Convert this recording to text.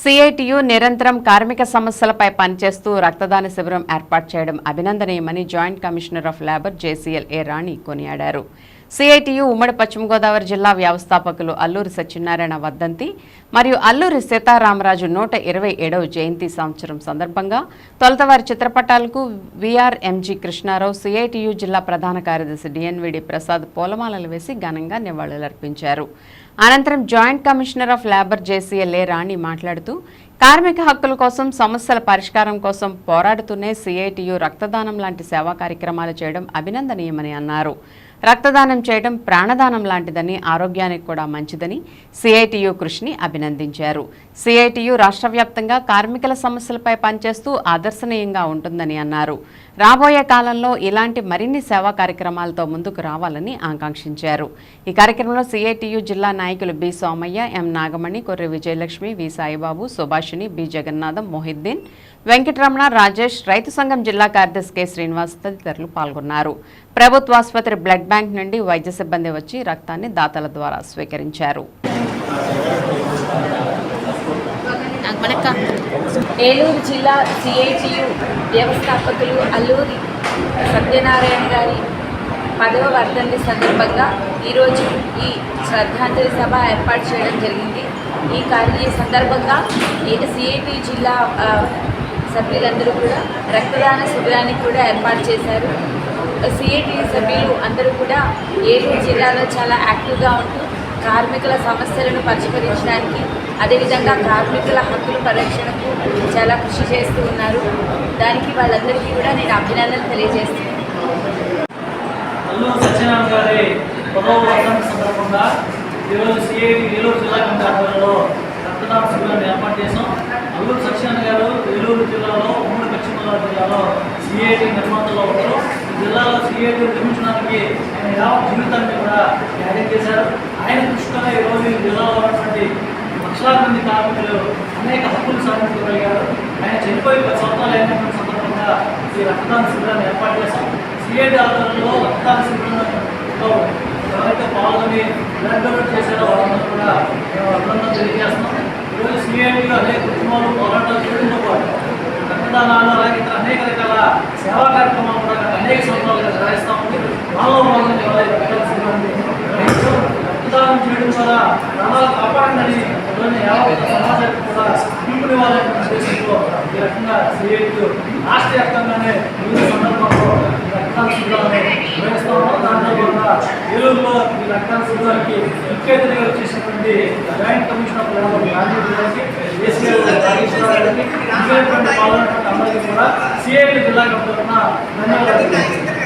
CITU నిరంతరం కార్మిక సమస్యలపై పనిచేస్తూ రక్తదాన శిబిరం ఏర్పాటు చేయడం అభినందనీయమని joint commissioner of labour JCL A Rani కొనియాడారు. సిఐటియు ఉమ్మడి పశ్చిమ గోదావరి జిల్లా వ్యవస్థాపకులు అల్లూరి సత్యనారాయణ వర్ధంతి మరియు అల్లూరి సీతారామరాజు నూట ఇరవై ఏడవ జయంతి సంవత్సరం సందర్భంగా తొలత వారి చిత్రపటాలకు విఆర్ఎంజి కృష్ణారావు సిఐటియు జిల్లా ప్రధాన కార్యదర్శి డిఎన్విడి ప్రసాద్ పూలమాలలు వేసి ఘనంగా నివాళులర్పించారు. అనంతరం joint commissioner of labour JCLA Rani మాట్లాడుతూ కార్మిక హక్కుల కోసం సమస్యల పరిష్కారం కోసం పోరాడుతూనే సిఐటియు రక్తదానం లాంటి సేవా కార్యక్రమాలు చేయడం అభినందనీయమని అన్నారు. రక్తదానం చేయడం ప్రాణదానం లాంటిదని ఆరోగ్యానికి కూడా మంచిదని సిఐటియు కృషిని అభినందించారు. సిఐటియు రాష్ట్ర వ్యాప్తంగా కార్మికుల సమస్యలపై పనిచేస్తూ ఆదర్శనీయంగా ఉంటుందని అన్నారు. రాబోయే కాలంలో ఇలాంటి మరిన్ని సేవా కార్యక్రమాలతో ముందుకు రావాలని ఆకాంక్షించారు. ఈ కార్యక్రమంలో సిఐటియు జిల్లా నాయకులు B Somaiah M Nagamani Korri Vijayalakshmi V Saibabu Subhashini B Jagannatham Mohiddin Venkataramana Rajesh రైతు సంఘం జిల్లా కార్యదర్శి కె శ్రీనివాస్ తదితరులు పాల్గొన్నారు. ప్రభుత్వాసుపత్రి బ్లడ్ బ్యాంక్ నుండి వైద్య సిబ్బంది వచ్చి రక్తాన్ని దాతల ద్వారా స్వీకరించారు. ఏలూరు జిల్లా సిఐటియు వ్యవస్థాపకులు అల్లూరి సత్యనారాయణ గారి పదవ వర్ధంతి సందర్భంగా ఈరోజు ఈ శ్రద్ధాంజలి సభ ఏర్పాటు చేయడం జరిగింది. ఈ కార్య ఈ సందర్భంగా సిఐటి జిల్లా సభ్యులందరూ కూడా రక్తదాన శిబిరానికి కూడా ఏర్పాటు చేశారు. సిఐటి సభ్యులు అందరూ కూడా ఏలూరు జిల్లాలో చాలా యాక్టివ్గా ఉంటూ కార్మికుల సమస్యలను పరిష్కరించడానికి అదేవిధంగా కార్మికుల హక్కుల పరిరక్షణకు చాలా కృషి చేస్తూ ఉన్నారు. దానికి వాళ్ళందరికీ కూడా నేను అభినందనలు తెలియజేస్తున్నాను. సత్యనారాయణ గారి పదవ వర్ధంతి సందర్భంగా ఈరోజు సిఐటి ఏలూరు జిల్లా కమిటీ ఆధ్వర్యంలో రక్తదాన శిబిరాన్ని ఏర్పాటు చేసాం అల్లూరు సత్యనారాయణ గారు ఏలూరు జిల్లాలో ఉమ్మడి పశ్చిమ గోదావరి జిల్లాలో సిఐటి నిర్మాతలో ఒకరు. జిల్లాలో సిఐటి నిర్మించడానికి ఆయన యావత్ జీవితాన్ని కూడా త్యాగం చేశారు. ఆయన దృష్టిలో ఈరోజు ఈ జిల్లాలో ఉన్నటువంటి లక్షలాది మంది కార్మికులు అనేక హక్కులు సాధించగలిగారు ఆయన చనిపోయి పది సంవత్సరాలు అయినటువంటి సందర్భంగా ఈ రక్తదాన శిబిరాన్ని ఏర్పాటు చేశాం. సిఐడి ఆధ్వర్యంలో రక్తదాన శిబిరంలో ఎవరైతే పాల్గొని బ్లడ్ డొనేట్ చేశారో వాళ్ళందరూ కూడా మేము అభినందన తెలియజేస్తున్నాం. ఈరోజు సిఐడిలో అనేక కుటుంబాలు పోరాటాలు చేయడంతో పాటు రక్తదానాలు అలాగే ఇతర అనేక సేవా కార్యక్రమాలు కూడా అనేక సంవత్సరాలుగా నిర్వహిస్తూ ఉంది. వాళ్ళలో భాగంగా ఎవరైతే రక్తదాన శిబిరాన్ని నిర్వహించారో చేయడం ద్వారా ప్రాణాలు కాపాడండి అలానే సమాజానికి కూడా పిలుపునివ్వాలనే ఉద్దేశంతో ఈ రకంగా సిఐటి రాష్ట్ర వ్యాప్తంగానే వివిధ సందర్భంలో ఈ రక్తదాన శిబిరాలను నిర్వహిస్తూ ఉన్నాం. దాంట్లో భాగంగా ఏలూరులో ఈ రక్తదాన శిబిరానికి ముఖ్య వచ్చేసినటువంటి జాయింట్ కమిషన్ ఆఫ్ గాంధీ గారికి గారికి అందరికీ కూడా సిఐటి జిల్లా కప్పుతున్న ధన్యవాదాలు.